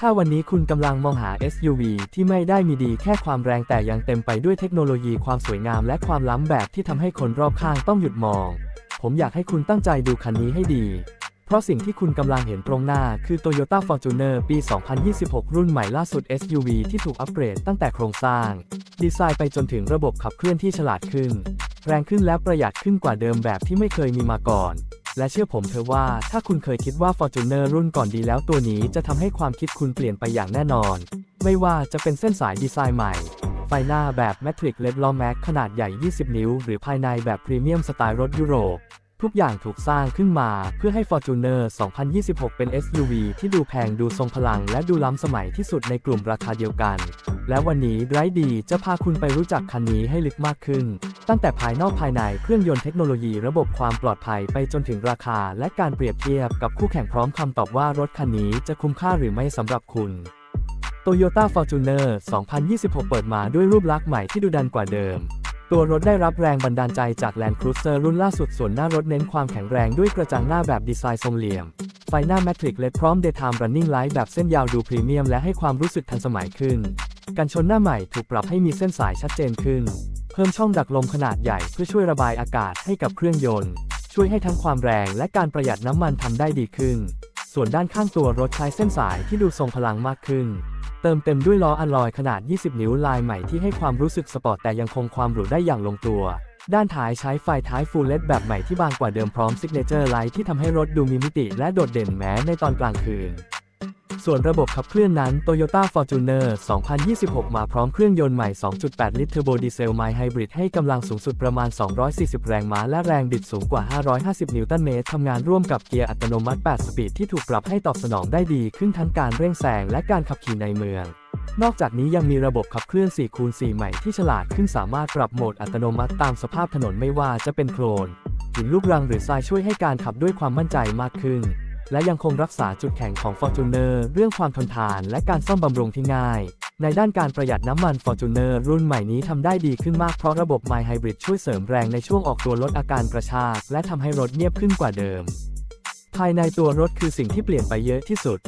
ถ้าวันนี้คุณกำลังมองหา SUV ที่ไม่ได้มีดีแค่ความแรงแต่ยังเต็มไปด้วยเทคโนโลยีความสวยงามและความล้ำแบบที่ทำให้คนรอบข้างต้องหยุดมอง ผมอยากให้คุณตั้งใจดูคันนี้ให้ดี เพราะสิ่งที่คุณกำลังเห็นตรงหน้าคือ Toyota Fortuner ปี 2026 รุ่นใหม่ล่าสุด SUV ที่ถูกอัปเกรดตั้งแต่โครงสร้าง ดีไซน์ไปจนถึงระบบขับเคลื่อนที่ฉลาดขึ้น แรงขึ้นและประหยัดขึ้นกว่าเดิมแบบที่ไม่เคยมีมาก่อน และเชื่อผมเธอะว่าถ้าคุณเคยคิดว่า Fortuner รุ่นก่อนดีแล้วตัวนี้จะทำให้ความคิดคุณเปลี่ยนไปอย่างแน่นอน ไม่ว่าจะเป็นเส้นสายดีไซน์ใหม่ ไฟหน้าแบบ Matrix LED Law Max ขนาดใหญ่ 20 นิ้ว หรือภายในแบบพรีเมียมสไตล์รถยุโรป ทุกอย่างถูกสร้างขึ้นมาเพื่อให้ Fortuner 2026 เป็น SUV ที่ดูแพงดูทรงพลังและดูล้ำสมัยที่สุดในกลุ่มราคาเดียวกัน และวันนี้ไรดีจะพาคุณไปรู้จักคันนี้ให้ลึกมากขึ้น ตั้งแต่ภายนอกภายในเครื่องยนต์เทคโนโลยีระบบความปลอดภัยไปจนถึงราคา และการเปรียบเทียบกับคู่แข่งพร้อมคำตอบว่ารถคันนี้จะคุ้มค่าหรือไม่สำหรับคุณ Toyota Fortuner 2026 เปิดมาด้วยรูปลักษณ์ใหม่ที่ดูดันกว่าเดิม ตัวรถได้รับแรงบันดาลใจจาก Land Cruiser รุ่นล่าสุดส่วนหน้ารถเน้นความแข็งแรงด้วยกระจังหน้าแบบดีไซน์ทรงเหลี่ยม ไฟหน้า Matrix LED พร้อม Daytime Running Light แบบเส้นยาวดูพรีเมียมและให้ความรู้สึกทันสมัยขึ้น กันชนหน้าใหม่ถูกปรับให้มีเส้นสายชัดเจนขึ้น เพิ่มช่องดักลมขนาดใหญ่เพื่อช่วยระบายอากาศให้กับเครื่องยนต์ ช่วยให้ทั้งความแรงและการประหยัดน้ำมันทำได้ดีขึ้น ส่วนด้านข้างตัวรถใช้เส้นสายที่ดูทรงพลังมากขึ้น เติมเต็มด้วยล้ออะลลอยขนาด 20 นิ้วลายใหม่ที่ให้ความรู้สึกสปอร์ตแต่ยังคงความหรูได้อย่างลงตัว ด้านท้ายใช้ไฟท้ายฟูลเลดแบบใหม่ที่บางกว่าเดิมพร้อมซิกเนเจอร์ไลท์ที่ทำให้รถดูมีมิติและโดดเด่นแม้ในตอนกลางคืน ส่วนระบบขับเคลื่อนนั้น Toyota Fortuner 2026 มาพร้อมเครื่องยนต์ใหม่ 2.8 ลิตรเทอร์โบดีเซลไมล์ไฮบริดให้กำลังสูงสุดประมาณ 240 แรงม้าและแรงบิดสูงกว่า 550 นิวตันเมตรทำงานร่วมกับเกียร์อัตโนมัติ 8 สปีดที่ถูกปรับให้ตอบสนองได้ดีขึ้นทั้งการเร่งแซงและการขับขี่ในเมืองนอกจากนี้ยังมีระบบขับเคลื่อน 4 คูณ 4 ใหม่ที่ฉลาดขึ้นสามารถปรับโหมดอัตโนมัติตามสภาพถนนไม่ว่าจะเป็นโคลนหินลูกรังหรือทรายช่วยให้การขับด้วยความมั่นใจมากขึ้น และยังคงรักษาจุดแข็งของ Fortuner เรื่องความทนทานและการซ่อมบำรุงที่ง่าย ในด้านการประหยัดน้ำมัน Fortuner รุ่นใหม่นี้ทำได้ดีขึ้นมากเพราะระบบ My Hybrid ช่วยเสริมแรงในช่วงออกตัวลดอาการกระชาก และทำให้รถเงียบขึ้นกว่าเดิม ภายในตัวรถคือสิ่งที่เปลี่ยนไปเยอะที่สุด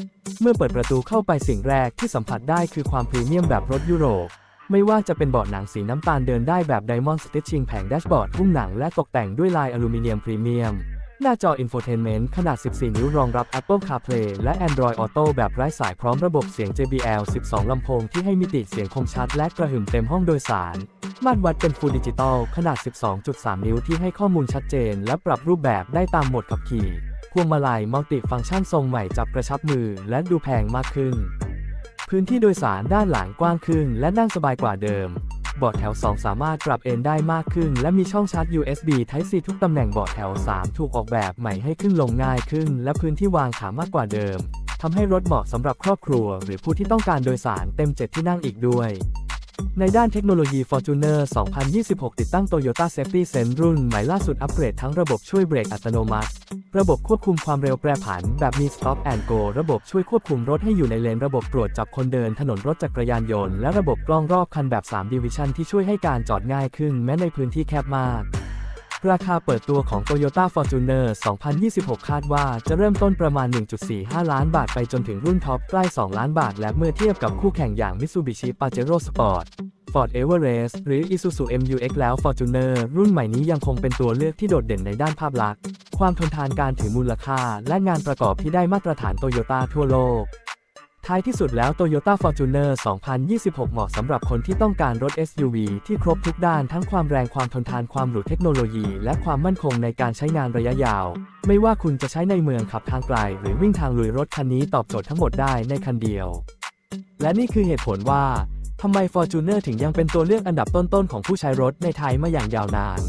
เมื่อเปิดประตูเข้าไปสิ่งแรกที่สัมผัสได้คือความพรีเมียมแบบรถยุโรปไม่ว่าจะเป็นเบาะหนังสีน้ำตาลเดินได้แบบ Diamond Stitching แผงแดชบอร์ดหุ้มหนังและตกแต่งด้วยลายอลูมิเนียมพรีเมียม หน้าจอ Infotainment ขนาด 14 นิ้วรองรับ Apple CarPlay และ Android Auto แบบไร้สายพร้อมระบบเสียง JBL 12 ลำโพงที่ให้มิติเสียงคมชัดและกระหึ่มเต็มห้องโดยสาร มาตรวัดเป็น Full Digital ขนาด 12.3 นิ้วที่ให้ข้อมูลชัดเจน และปรับรูปแบบได้ตามโหมดขับขี่พวงมาลัยมัลติฟังก์ชันทรงใหม่จับกระชับมือและดูแพงมากขึ้น พื้นที่โดยสารด้านหลังกว้างขึ้น และนั่งสบายกว่าเดิม เบาะแถว 2 สามารถปรับเอนได้มากขึ้น และมีช่องชาร์จ USB Type C ทุกตำแหน่งเบาะแถว 3 ถูกออกแบบใหม่ให้ขึ้นลงง่ายขึ้น และพื้นที่วางขามากกว่าเดิมทำให้รถเหมาะสำหรับครอบครัว หรือผู้ที่ต้องการโดยสารเต็ม 7 ที่นั่งอีกด้วย ในด้านเทคโนโลยี Fortuner 2026 ติดตั้ง Toyota Safety Sense รุ่นใหม่ล่าสุดอัปเกรดทั้งระบบช่วยเบรกอัตโนมัติ ระบบควบคุมความเร็วแปรผัน แบบมี Stop and Go ระบบช่วยควบคุมรถให้อยู่ในเลน ระบบตรวจจับคนเดินถนนรถจักรยานยนต์ และระบบกล้องรอบคันแบบ 3 Division ที่ช่วยให้การจอดง่ายขึ้นแม้ในพื้นที่แคบมาก ราคาเปิดตัวของ Toyota Fortuner 2026 คาดว่าจะเริ่มต้นประมาณ 1.45 ล้านบาทไปจนถึงรุ่นท็อปใกล้ 2 ล้านบาท และเมื่อเทียบกับคู่แข่งอย่าง Mitsubishi Pajero Sport Ford Everest หรือ Isuzu MU-X แล้ว Fortuner รุ่นใหม่นี้ยังคงเป็นตัวเลือกที่โดดเด่นในด้านภาพลักษณ์ ความทนทานการถือมูลค่า และงานประกอบที่ได้มาตรฐานโตโยต้าทั่วโลก ท้ายที่สุดแล้ว Toyota Fortuner 2026 เหมาะสำหรับคนที่ต้องการรถ SUV ที่ครบทุกด้านทั้งความแรงความทนทานความหรูเทคโนโลยี และความมั่นคงในการใช้งานระยะยาว ไม่ว่าคุณจะใช้ในเมืองขับทางไกล หรือวิ่งทางลุยรถคันนี้ตอบโจทย์ทั้งหมดได้ในคันเดียว และนี่คือเหตุผลว่าทำไม Fortuner ถึงยังเป็นตัวเลือกอันดับต้นๆของผู้ใช้รถในไทยมาอย่างยาวนาน